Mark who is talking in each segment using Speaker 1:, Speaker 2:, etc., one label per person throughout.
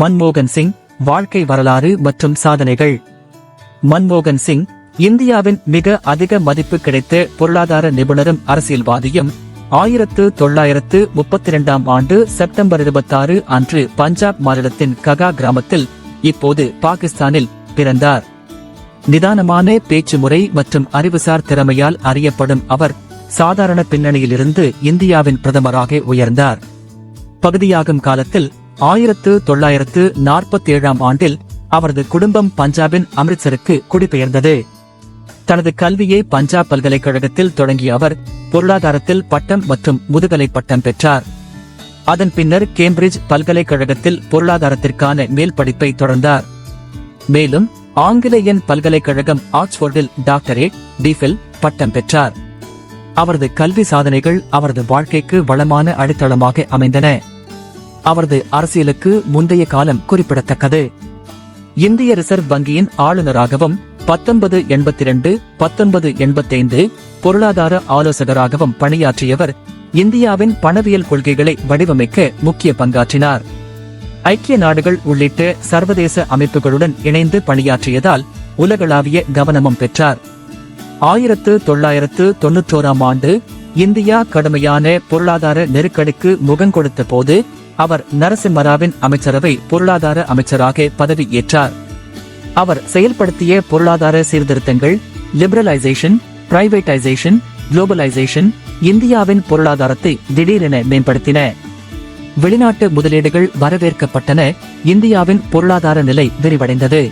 Speaker 1: மன்மோகன் சிங் வாழ்க்கை வரலாறு மற்றும் சாதனைகள். மன்மோகன் சிங் இந்தியாவின் மிக அதிக மதிப்பு கிடைத்த பொருளாதார நிபுணரும் அரசியல்வாதியும் ஆயிரத்து தொள்ளாயிரத்து முப்பத்தி இரண்டாம் ஆண்டு செப்டம்பர் இருபத்தாறு அன்று பஞ்சாப் மாநிலத்தின் ககா கிராமத்தில் இப்போது பாகிஸ்தானில் பிறந்தார். நிதானமான பேச்சு முறை மற்றும் அறிவுசார் திறமையால் அறியப்படும் அவர் சாதாரண பின்னணியிலிருந்து இந்தியாவின் பிரதமராக உயர்ந்தார். பகுதியாகும் காலத்தில் ஆயிரத்து தொள்ளாயிரத்து நாற்பத்தி ஏழாம் ஆண்டில் அவரது குடும்பம் பஞ்சாபின் அம்ரித்சருக்கு குடிபெயர்ந்தது. தனது கல்வியை பஞ்சாப் பல்கலைக்கழகத்தில் தொடங்கிய அவர் பொருளாதாரத்தில் பட்டம் மற்றும் முதுகலை பட்டம் பெற்றார். அதன் பின்னர் கேம்பிரிட்ஜ் பல்கலைக்கழகத்தில் பொருளாதாரத்திற்கான மேல் படிப்பை தொடர்ந்தார். மேலும் ஆங்கிலேயன் பல்கலைக்கழகம் ஆக்ஸ்போர்டில் டாக்டரேட் டிஃபில் பட்டம் பெற்றார். அவரது கல்வி சாதனைகள் அவரது வாழ்க்கைக்கு வளமான அடித்தளமாக அமைந்தன. அவரது அரசியலுக்கு முந்தைய காலம் குறிப்பிடத்தக்கது. இந்திய ரிசர்வ் வங்கியின் ஆளுநராகவும் பத்தொன்பது எண்பத்தி இரண்டு பத்தொன்பது எண்பத்தைந்து பொருளாதார ஆலோசகராகவும் பணியாற்றியவர் இந்தியாவின் பணவியல் கொள்கைகளை வடிவமைக்க முக்கிய பங்காற்றினார். ஐக்கிய நாடுகள் உள்ளிட்ட சர்வதேச அமைப்புகளுடன் இணைந்து பணியாற்றியதால் உலகளாவிய கவனமும் பெற்றார். ஆயிரத்து தொள்ளாயிரத்து தொன்னூற்றோராம் ஆண்டு இந்தியா கடுமையான பொருளாதார நெருக்கடிக்கு முகங்கொடுத்த போது அவர் நரசிம்மராவின் அமைச்சரவை பொருளாதார அமைச்சராக பதவி ஏற்றார். அவர் செயல்படுத்திய பொருளாதார சீர்திருத்தங்கள் லிபரலைசேஷன் பிரைவேட்டைசேஷன் குளோபலைசேஷன் இந்தியாவின் பொருளாதாரத்தை திடீரென மேம்படுத்தின. வெளிநாட்டு முதலீடுகள் வரவேற்கப்பட்டன. இந்தியாவின் பொருளாதார நிலை விரிவடைந்தது.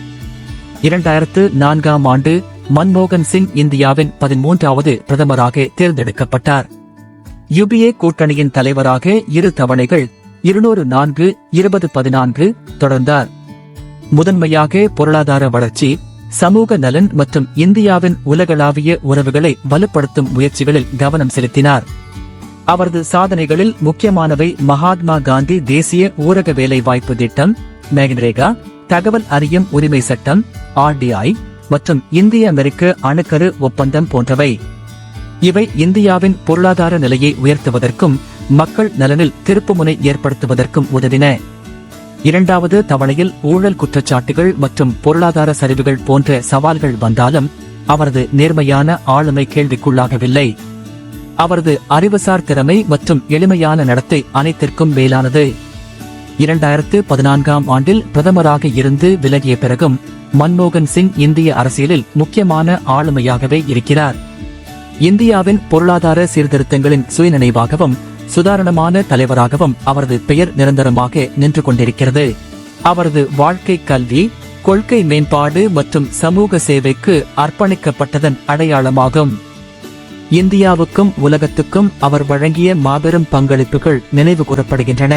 Speaker 1: இரண்டாயிரத்து நான்காம் ஆண்டு மன்மோகன் சிங் இந்தியாவின் பதிமூன்றாவது பிரதமராக தேர்ந்தெடுக்கப்பட்டார். யுபிஏ கூட்டணியின் தலைவராக இரு தவணைகள் இருநூறு நான்கு இருபது பதினான்கு தொடர்ந்தார். முதன்மையாக பொருளாதார வளர்ச்சி சமூக நலன் மற்றும் இந்தியாவின் உலகளாவிய உறவுகளை வலுப்படுத்தும் முயற்சிகளில் கவனம் செலுத்தினார். அவரது சாதனைகளில் முக்கியமானவை மகாத்மா காந்தி தேசிய ஊரக வேலை வாய்ப்பு திட்டம் மேகன்ரேகா தகவல் அறியும் உரிமை சட்டம் ஆர்டிஐ மற்றும் இந்திய அமெரிக்க அணுக்கரு ஒப்பந்தம் போன்றவை. இவை இந்தியாவின் பொருளாதார நிலையை உயர்த்துவதற்கும் மக்கள் நலனில் திருப்புமுனை ஏற்படுத்துவதற்கும் உதவின. இரண்டாவது தவணையில் ஊழல் குற்றச்சாட்டுகள் மற்றும் பொருளாதார சரிவுகள் போன்ற சவால்கள் வந்தாலும் அவரது நேர்மையான ஆளுமை கேள்விக்குள்ளாகவில்லை. அவரது அறிவுசார் திறமை மற்றும் எளிமையான நடத்தை அனைத்திற்கும் மேலானது. இரண்டாயிரத்து பதினான்காம் ஆண்டில் பிரதமராக இருந்து விலகிய பிறகும் மன்மோகன் சிங் இந்திய அரசியலில் முக்கியமான ஆளுமையாகவே இருக்கிறார். இந்தியாவின் பொருளாதார சீர்திருத்தங்களின் சுயநினைவாகவும் சுதாரணமான தலைவராகவும் அவரது பெயர் நிரந்தரமாக நின்று கொண்டிருக்கிறது அவரது வாழ்க்கை கல்வி கொள்கை மேம்பாடு மற்றும் சமூக சேவைக்கு அர்ப்பணிக்கப்பட்டதன் அடையாளமாகும். இந்தியாவுக்கும் உலகத்துக்கும் அவர் வழங்கிய மாபெரும் பங்களிப்புகள் நினைவு கூறப்படுகின்றன